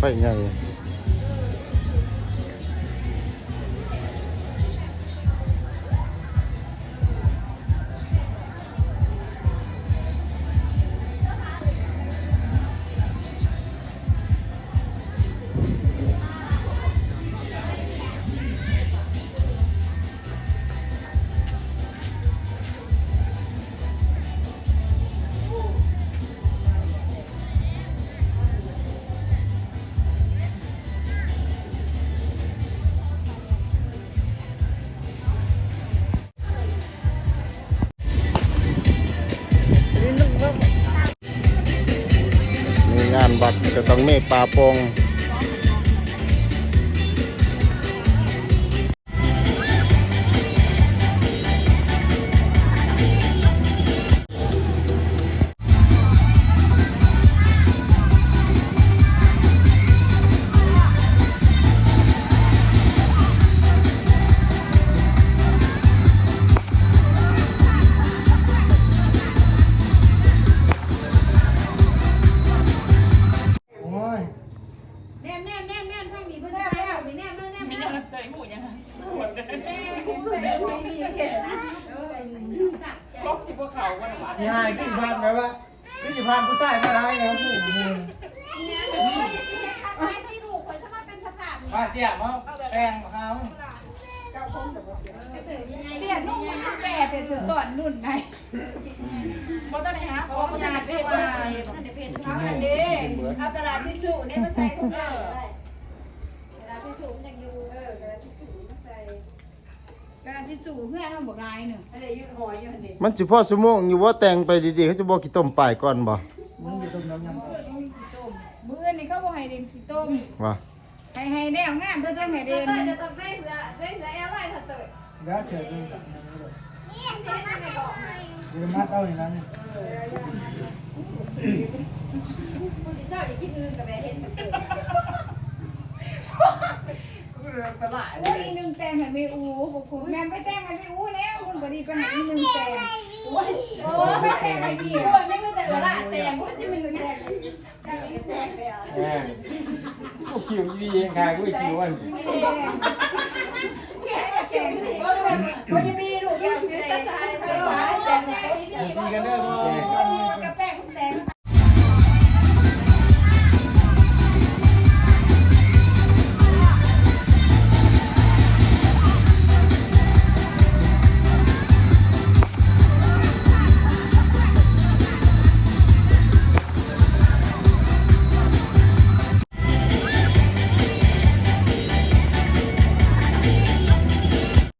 快你看见 มีงานบั นไม่แน่น่านใจหูยังไงลบที่พวกเขาวันหวานนี่หายกี่พันแบบว่ากี่พันผู้ชายมาได้นะผู้หญิงที่ถูคนถ้ามันเป็นสภาพมาเจี๊ยบมาแป้งมาข้าวเตี้ยนุ่มมันแปดแต่สอนนุ่นไงเพราะตอนนี้ฮะเพราะว่าเขาจะเรียกว่าเอาอันนี้เอากระดาษทิชชู่นี่ยมาใส่ทุกอย่างกระดาษทิชชู่ยังอยู่เออกระดาษทิชชู่มาใส่ กระดาษทิชชู่เพื่อนมันบอกลายหนึ่งอะไรยืดหอยอยู่นี่มันสิพ่อสมงอยู่ว่าแต่งไปดีๆเขาจะบอกกี่ต้มปลายก่อนบ่มึงอยู่ตรงนั้นยังมื้อนี่เขาบอกให้เด่นสีต้มว่าให้ให้แนวงานเพื่อจะให้เด่นจะต้องได้เสือได้เสือแอลไลน์ถัดเตยแล้วเฉยเลยนี่เสือไม่บอกยืนมัดเอาอย่างนั้นคุณที่เศร้าอย่าคิดอื่นกับแม่เห็น กับเกิดตลาดโอ้ยหนึ่งแตงให้ไม่อูบอกคุณแม่ไปแตงให้ไม่อูแล้วคุณพอดีไปหาอีหนึ่งแตงโอ้ยโอ้ไม่แตงให้พี่โอ้ยไม่ไปแต่ละแตงคุณจะเป็นหนึ่งแตงแตงแตงเลยอะแม่กูคิวดีเองค่ะกูคิววันแค่แตงก็จะมีลูกแก้วสีใสใสใสแตง